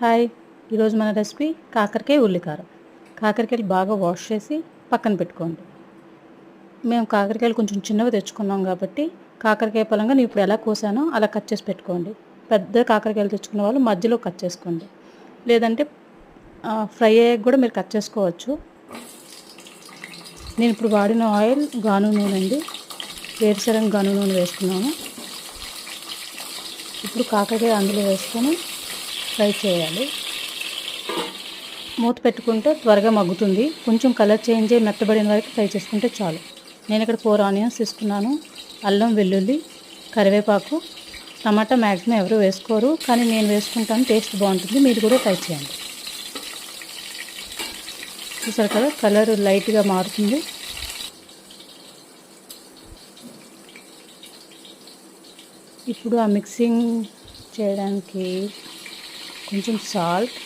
Hi ఈరోజు మన recipe కాకరకాయ ఉల్లికారం. కాకరకాయలు బాగా వాష్ చేసి పక్కన పెట్టుకోండి. మేము కాకరకాయలు కొంచెం చిన్నవి తెచ్చుకున్నాం కాబట్టి కాకరకాయ పొలంగా నేను ఇప్పుడు ఎలా కోసానో అలా కట్ చేసి పెట్టుకోండి. పెద్ద కాకరకాయలు తెచ్చుకున్న వాళ్ళు మధ్యలో కట్ చేసుకోండి. లేదంటే ఫ్రై అయ్యాక కూడా మీరు కట్ చేసుకోవచ్చు. నేను ఇప్పుడు వాడిన ఆయిల్ గాను నూనె అండి. వేరుశనగ గాను నూనె వేసుకున్నాను. ఇప్పుడు కాకరకాయ అందులో వేసుకొని ఫ్రై చేయాలి. మూత పెట్టుకుంటే త్వరగా మగ్గుతుంది. కొంచెం కలర్ చేంజ్ అయ్యి మెత్తబడిన వరకు ఫ్రై చేసుకుంటే చాలు. నేను ఇక్కడ ఫోర్ ఆనియన్స్ తీసుకున్నాను. అల్లం వెల్లుల్లి కరివేపాకు టమాటా మ్యాక్సిమం ఎవరు వేసుకోరు. కానీ నేను వేసుకుంటాను. టేస్ట్ బాగుంటుంది. మీరు కూడా ట్రై చేయండి. చూసారు కదా కలర్ లైట్గా మారుతుంది. ఇప్పుడు ఆ మిక్సింగ్ చేయడానికి కొంచెం సాల్ట్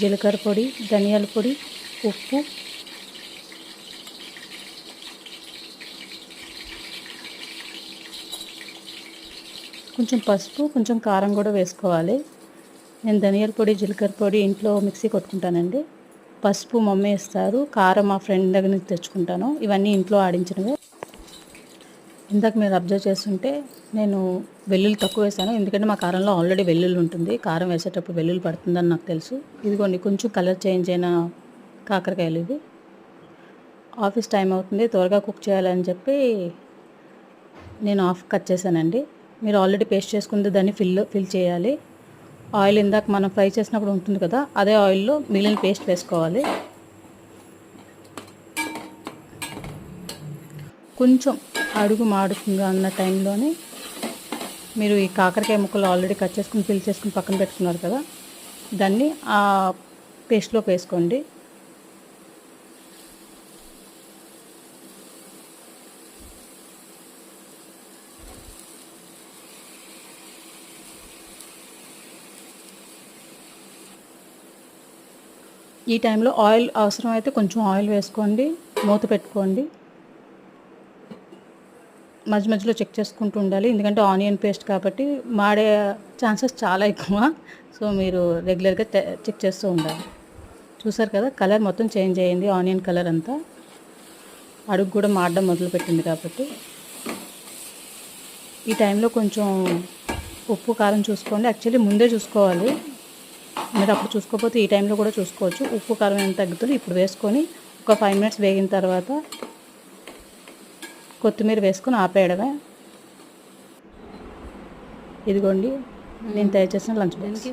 జీలకర్ర పొడి ధనియాల పొడి ఉప్పు. కొంచెం పసుపు కొంచెం కారం కూడా వేసుకోవాలి. నేను ధనియాల పొడి జీలకర్ర పొడి ఇంట్లో మిక్సీ కొట్టుకుంటానండి. పసుపు మమ్మీ వేస్తారు కారం మా ఫ్రెండ్ దగ్గర నుంచి తెచ్చుకుంటాను. ఇవన్నీ ఇంట్లో ఆడించినవి. ఇందాక మీరు అబ్జర్వ్ చేస్తుంటే నేను వెల్లుల్లి తక్కువ వేసాను. ఎందుకంటే మా కారంలో ఆల్రెడీ వెల్లుల్లి ఉంటుంది. కారం వేసేటప్పుడు వెల్లుల్లి పడుతుందని నాకు తెలుసు. ఇదిగోండి కొంచెం కలర్ చేంజ్ అయిన కాకరకాయలు ఇవి. ఆఫీస్ టైం అవుతుంది. త్వరగా కుక్ చేయాలని చెప్పి నేను ఆఫ్ కట్ చేశానండి. మీరు ఆల్రెడీ పేస్ట్ చేసుకుంటే దాన్ని ఫిల్ ఫిల్ చేయాలి. ఆయిల్ ఇందాక మనం ఫ్రై చేసినప్పుడు ఉంటుంది కదా అదే ఆయిల్లో మిగిలిన పేస్ట్ వేసుకోవాలి. కొంచెం అడుగు మాడుతుంది అన్న టైంలోనే మీరు ఈ కాకరకాయ ముక్కలు ఆల్రెడీ కట్ చేసుకుని పిల్ చేసుకుని పక్కన పెట్టుకున్నారు కదా దాన్ని ఆ పేస్ట్లోకి వేసుకోండి. ఈ టైంలో ఆయిల్ అవసరమైతే కొంచెం ఆయిల్ వేసుకోండి మూత పెట్టుకోండి. మధ్య మధ్యలో చెక్ చేసుకుంటూ ఉండాలి. ఎందుకంటే ఆనియన్ పేస్ట్ కాబట్టి మాడే ఛాన్సెస్ చాలా ఎక్కువ. సో మీరు రెగ్యులర్గా చెక్ చేస్తూ ఉండాలి. చూసారు కదా కలర్ మొత్తం చేంజ్ అయ్యింది ఆనియన్ కలర్ అంతా అడుగు కూడా మాడడం మొదలుపెట్టింది కాబట్టి. ఈ టైంలో కొంచెం ఉప్పు కారం చూసుకోండి. యాక్చువల్లీ ముందే చూసుకోవాలి. మీరు అప్పుడు చూసుకోకపోతే ఈ టైంలో కూడా చూసుకోవచ్చు. ఉప్పు కారం ఎంత తగ్గుతుంది ఇప్పుడు వేసుకొని ఒక ఫైవ్ మినిట్స్ వేగిన తర్వాత కొత్తిమీర వేసుకుని ఆపేయడమే. ఇదిగోండి నేను తయారు చేసిన లంచ్ బాక్స్.